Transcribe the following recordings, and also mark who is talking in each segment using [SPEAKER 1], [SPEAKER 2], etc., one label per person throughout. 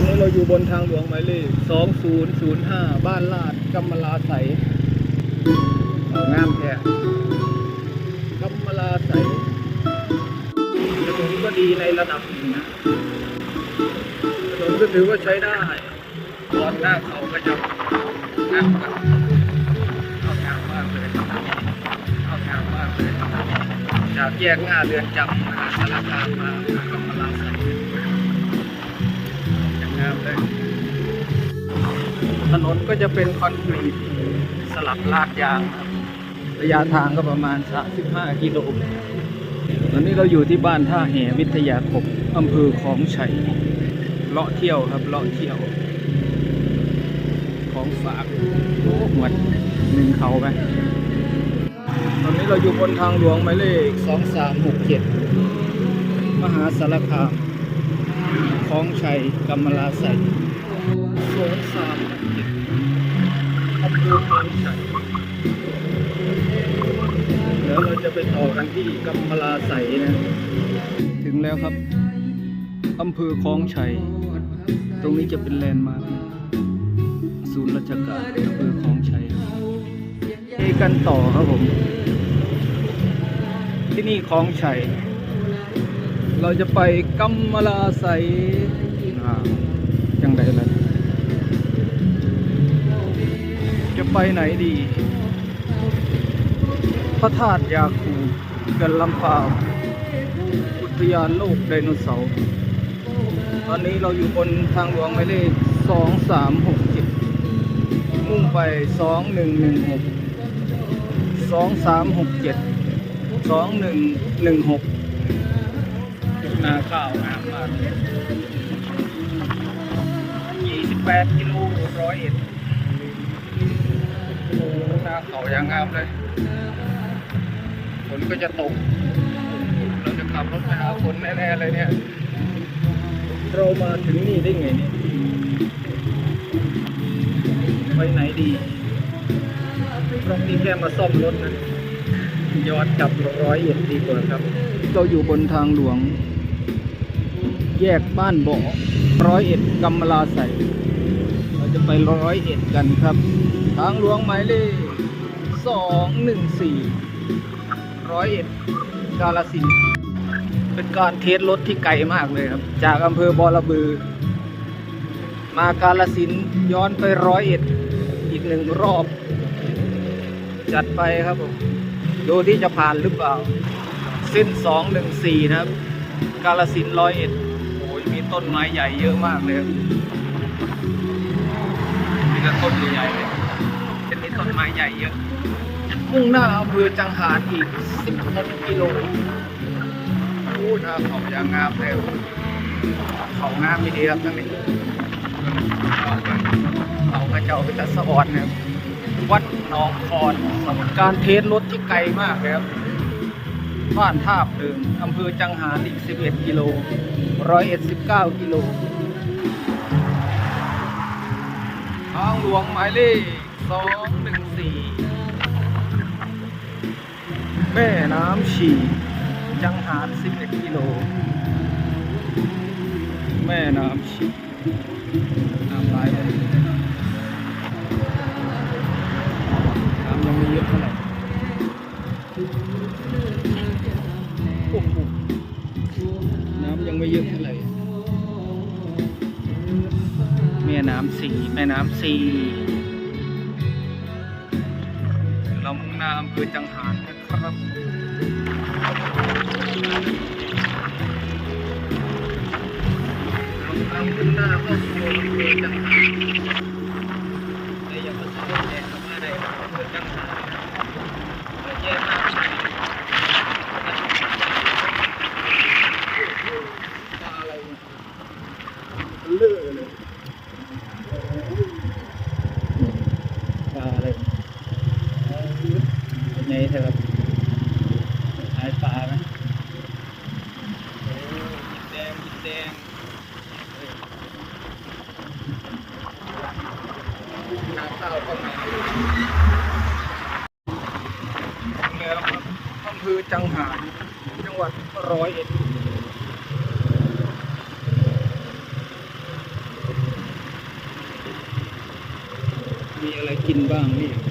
[SPEAKER 1] อนนี้เราอยู่บนทางหลวงหมายเลข2005 บ้านลาดกำมะลาใสงามแท้กำมะลาใสถนนก็ดีในระดับหนึ่งนะถนนก็ถือว่าใช้ได้ตอนหน้าเขาก็จะนั่งกันเอางามมากเลยเอางามมากเลยจากแยกหน้าเรือนจำมหาสารคามมา เลย ถนนก็จะเป็นคอนกรีตสลับลาดยางครับ ระยะทางก็ประมาณ 35 กิโลเมตรตอนนี้เราอยู่ที่บ้านท่าแหวิทยาคมอำเภอของชัยเลาะเที่ยวครับเลาะเที่ยว ของฝากโอ้หมดหนึ่งเขาไปตอนนี้เราอยู่บนทางหลวงหมายเลข 2367 มหาสารคาม คลองชัยกำมะลาใสโซนสามอำเภอคลองชัยแล้วเราจะไปต่อกันที่กำมะลาใสนะ ถึงแล้วครับอำเภอคลองชัย ตรงนี้จะเป็นแลนด์มาร์คศูนย์ราชการอำเภอคลองชัยไปกันต่อครับผม ที่นี่คลองชัย เราจะไปกัมมะลาไสอ่าจังไดล่ะจะไปไหนดี พระธาตุยาคูเกันลำพาวอุทยานโลกไดโนเสาร์ ตอนนี้เราอยู่บนทางหลวงหมายเลข2367 มุ่งไป 2116 2367 2116 นาข้าวงามมาก28กิโลร้อยเอ็ดโอ้โหนาเขาอย่างงามเลยฝนก็จะตก เราจะขับรถไปหาฝนแน่ๆเลยเนี่ย เรามาถึงนี่ได้ไงเนี่ยไปไหนดีตรงนี้แค่มาซ่อมรถนะย้อนกลับร้อยเอ็ดดีกว่าครับ เราอยู่บนทางหลวง แยกบ้านบ่อร้อยเอ็ดกำมะลาใสเราจะไปร้อยเอ็ดกันครับ ทางหลวงหมายเลขสองหนึ่งสี่ร้อยเอ็ดกาลสินเป็นการเทสรถที่ไกลมากเลยครับ จากอำเภอบอระบือ มากาลสินย้อนไปร้อยเอ็ดอีกหนึ่งรอบ จัดไปครับผมดูที่จะผ่านหรือเปล่า เส้นสองหนึ่งสี่นะครับ กาลสินร้อยเอ็ด มีต้นไม้ใหญ่เยอะมากเลยมีแต่ต้นใหญ่ๆเลยเป็นมีต้นไม้ใหญ่เยอะมุ่งหน้าอำเภอจังหารอีกสิบกิโลโอ้หน้าเขายางงามเลยเขางามไม่ดีครับทั้งนี้เขาพระเจ้าเป็นตะสะออนนะครับวัดหนองคอนการเทสรถที่ไกลมากเลยครับ บ้านท่าเดิมอำเภอจังหารอีก 11 กิโลร้อยเอ็ดสิบเก้ากิโลทางหลวงหมายเลข214แม่น้ำฉี่จังหาร11กิโล แม่น้ำฉี่น้ำลายเลน้ำยังไม่เยอะเท่าไหร่ สีแม่น้ำสีเรามุ่งหน้าอำเภอจังหารนะครับเรามุ่งหน้าเข้าสู่อำเภอจังหารแต่ยังไม่ถึงแยกเข้ามาได้อำเภอจังหาร ไงเถอะครับสายปลาไหมโอ้ยินแดงยินแดงหาเข้าวก็ไม่เนื้ออำเภอจังหารจังหวัดร้อยเอ็ดมีอะไรกินบ้างนี่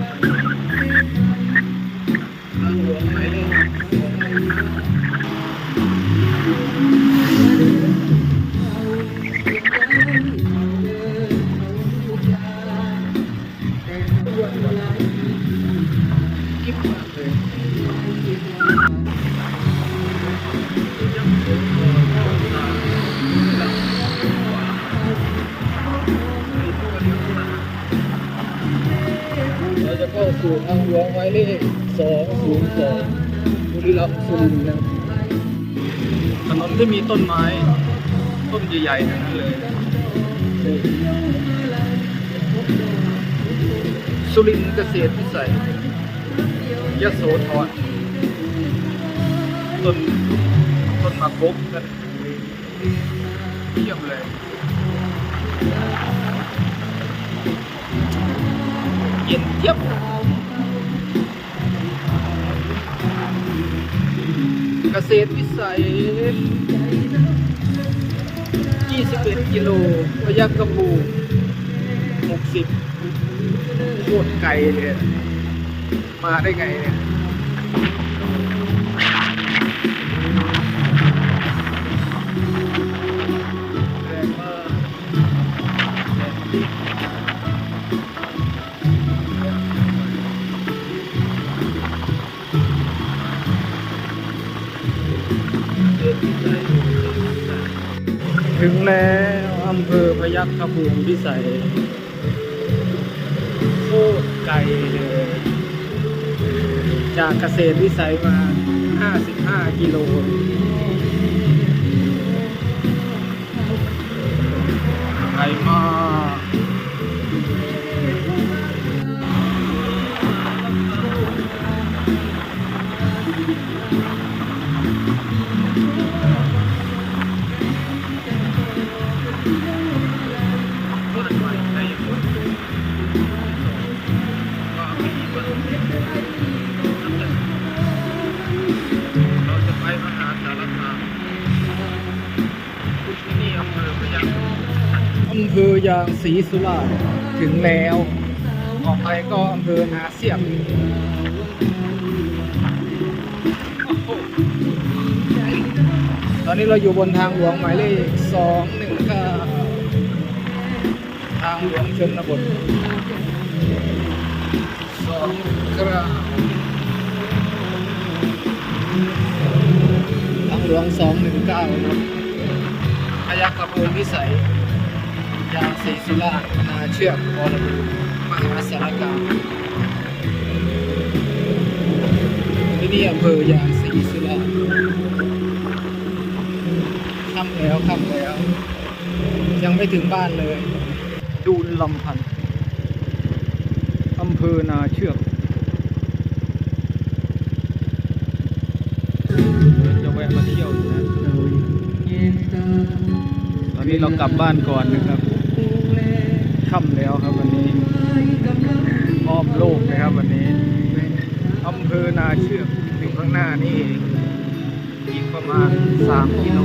[SPEAKER 1] Thank you. ู่ทางหลวงหมายเลขสองศูนย์สองบุรีรัมย์สุรินทร์นะครับถนนที่มีต้นไม้ ต้นใหญ่ๆทั้งนั้นเลย สุรินทร์เกษตรวิสัยยโสธรต้นต้นมะกกกันเยี่ยมเลยเย็นเจี๊ยบ ษตรวิสัย 21 กิโลพยัคฆบู60โคตรไกลเลย มาได้ไงเนี่ย ถึงแล้วอำเภอพยัคฆภูมิพิสัยโคตรไกลเลย จากเกษตรวิสัยมา 55 กิโลไกลมาก เราจะไปมหาสารคามที่นี่อำเภอพยัคฆ์อำเภอยางศรีสุราษฎร์ถึงแล้วออกไปก็อำเภอนาเสียบตอนนี้เราอยู่บนทางหลวงหมายเลขสองหนึ่งเก้าทางหลวงชนบท สองกระทางหลวงสองหนึ่งเก้าครับพยัคฆภูมิพิสัย ยางศรีสุรานาเชือกบอระบูมหาสารคามที่นี่อำเภอยางศรีสุราษฎร์ค่ำแล้วค่ำแล้ว ยังไม่ถึงบ้านเลย ดูลำพันธ์ อำเภอนาเชือกจะแวะมาเที่ยวอยู่นะตอนนี้เรากลับบ้านก่อนนะครับค่ำแล้วครับวันนี้อ้อมโลกนะครับวันนี้อำเภอนาเชือกอยู่ข้างหน้านี่เองอีกประมาณ3กิโล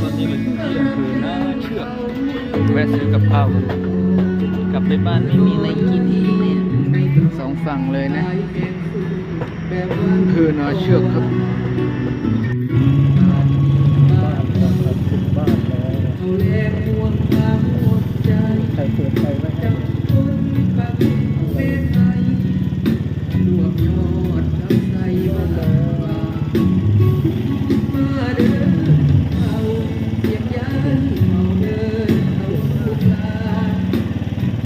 [SPEAKER 1] ตอนนี้เราอยู่ที่อำเภอนาเชือกแวะซื้อกับข้าวกันกลับไปบ้านไม่มีอะไรกิน สองฝั่งเลยนะ คือนอเชือกครับ
[SPEAKER 2] ใค
[SPEAKER 1] รเปิดไฟไว้